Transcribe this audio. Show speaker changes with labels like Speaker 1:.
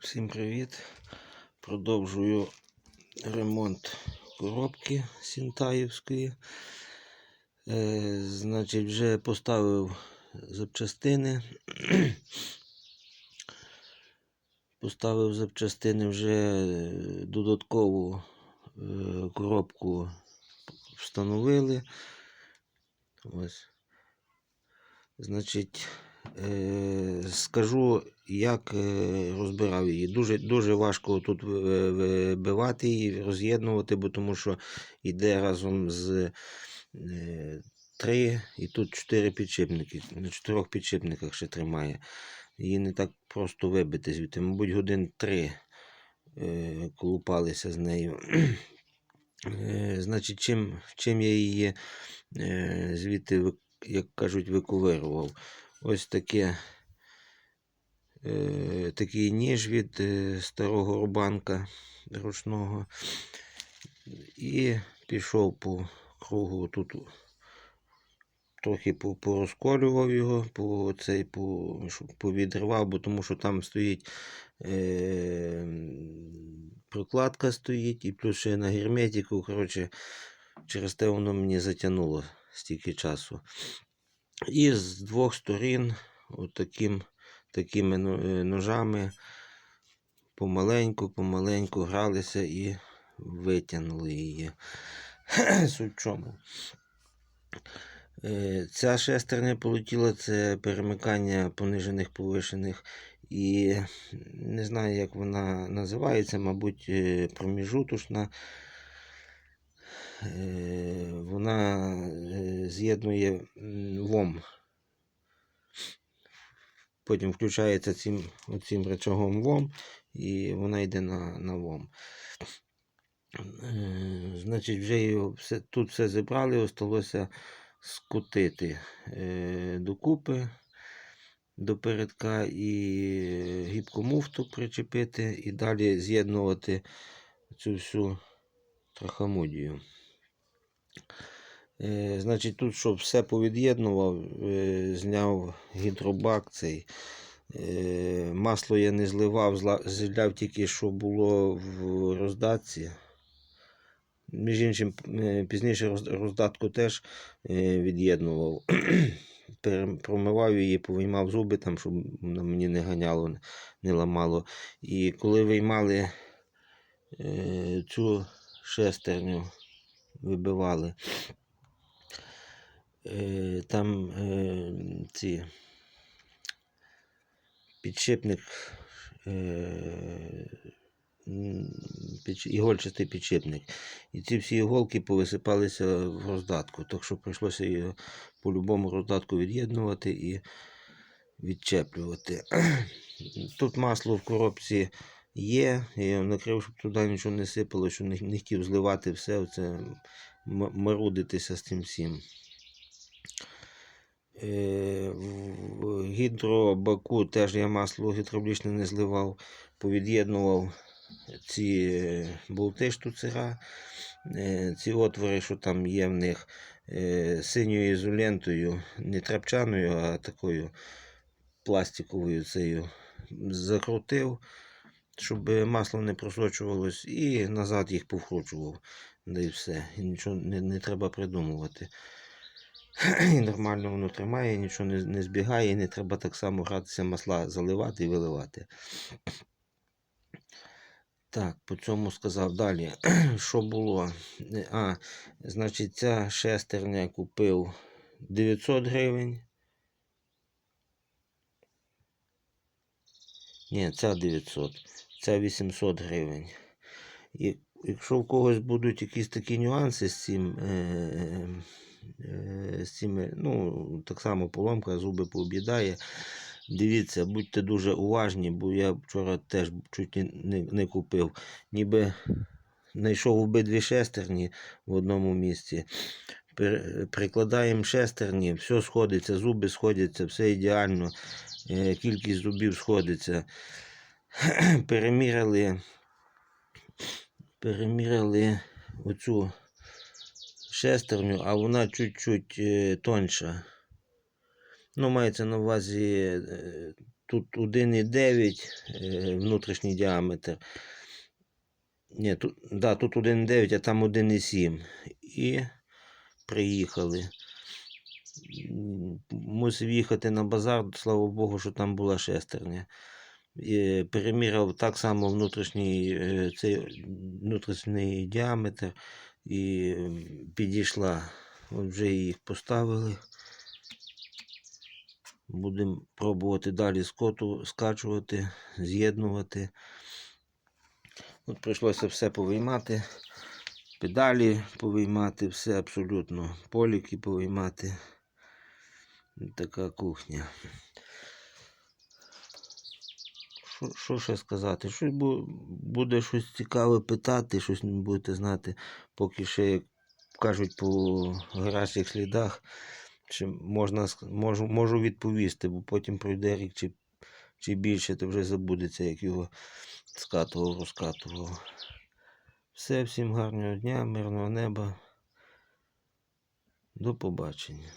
Speaker 1: Всім привіт! Продовжую ремонт коробки Сінтаївської. Е, значить, вже поставив запчастини. Поставив запчастини вже додаткову е, коробку встановили. Ось. Значить, скажу, як е, розбирав її. Дуже, дуже важко тут вибивати її, роз'єднувати, бо тому що йде разом з е, три і тут чотири підшипники. На чотирьох підшипниках ще тримає. Її не так просто вибити звідти. Мабуть, годин три е, колупалися з нею. Е, Значить, чим, чим я її е, звідти, як кажуть, виковирував. Ось таке, е, такий ніж від е, старого рубанка ручного. І пішов по кругу тут. Трохи порозколював його, по, цей, по, повідривав, бо тому що там стоїть е, прокладка стоїть, і плюс ще на герметику. Коротше, через те воно мені затягнуло стільки часу. І з двох сторін, от таким, такими ну, е, ножами, помаленьку, помаленьку гралися і витягнули її. Суть чому. Е, Ця шестерня полетіла, це перемикання понижених повишених. І не знаю, як вона називається, мабуть, е, проміжуточна. Е, Вона е, з'єднує м, лом. Потім включається цим, оцим рычагом лом, і вона йде на, на лом. Е, Значить, вже його все, тут все зібрали, осталося скотити е, докупи до передка і гібку муфту причепити, і далі з'єднувати цю всю трахамудію. Е, значить, тут, щоб все повід'єднував, е, зняв гідробак цей. Е, масло я не зливав, зляв тільки, що було в роздатці. Між іншим, пізніше роздатку теж від'єднував. Промивав її, повиймав зуби, там, щоб вона мені не ганяло, не ламало. І коли виймали цю шестерню, вибивали, е, там е, ці підшипник, е, м, підшипник. І ці всі іголки повисипалися в роздатку. Так що прийшлося його по-любому роздатку від'єднувати і відчеплювати. Тут масло в коробці є. Я накрив, щоб туди нічого не сипало, що не, не хотів зливати все, оце марудитися з цим всім. Е, В гідробаку теж я масло гідравлічне не зливав, повід'єднував ці е, болти штуцера, е, ці отвори, що там є в них е, синьою ізолентою, не трапчаною, а такою пластиковою цією закрутив, щоб масло не просочувалось, і назад їх повкручував. Да і все. І нічого не, не треба придумувати. І нормально воно тримає, нічого не, не збігає, і не треба так само гратися масла заливати і виливати. Так, по цьому сказав далі. Що було? А, значить, ця шестерня купив 900 гривень. Ні, ця 900, ця 800 гривень. І якщо в когось будуть якісь такі нюанси з цим, е, е, з цими, ну, так само поломка, зуби пооб'їдає. Дивіться, будьте дуже уважні, бо я вчора теж чуть не, не, не купив. Ніби знайшов обидві шестерні в одному місці. Прикладаємо шестерні, все сходиться, зуби сходяться, все ідеально, е, кількість зубів сходиться. Переміряли, переміряли оцю шестерню, а вона чуть-чуть е, тоньша. Ну, мається на увазі е, тут 1,9 е, внутрішній діаметр. Ні, тут, да, тут 1,9, а там 1,7. І приїхали. Мусив їхати на базар, слава Богу, що там була шестерня. Переміряв так само внутрішній, е, цей внутрішній діаметр і підійшла. От вже їх поставили. Будемо пробувати далі скоту, скачувати, з'єднувати. От прийшлося все повиймати. Педалі повиймати, все абсолютно. Поліки повиймати. Така кухня. Що, ще сказати? Щось буде щось цікаве питати, щось не будете знати, поки ще, як кажуть, по гарячих слідах, чи можна, можу, можу відповісти, бо потім пройде рік чи, чи більше, то вже забудеться, як його скатував, розкатував. Все, всім гарного дня, мирного неба. До побачення.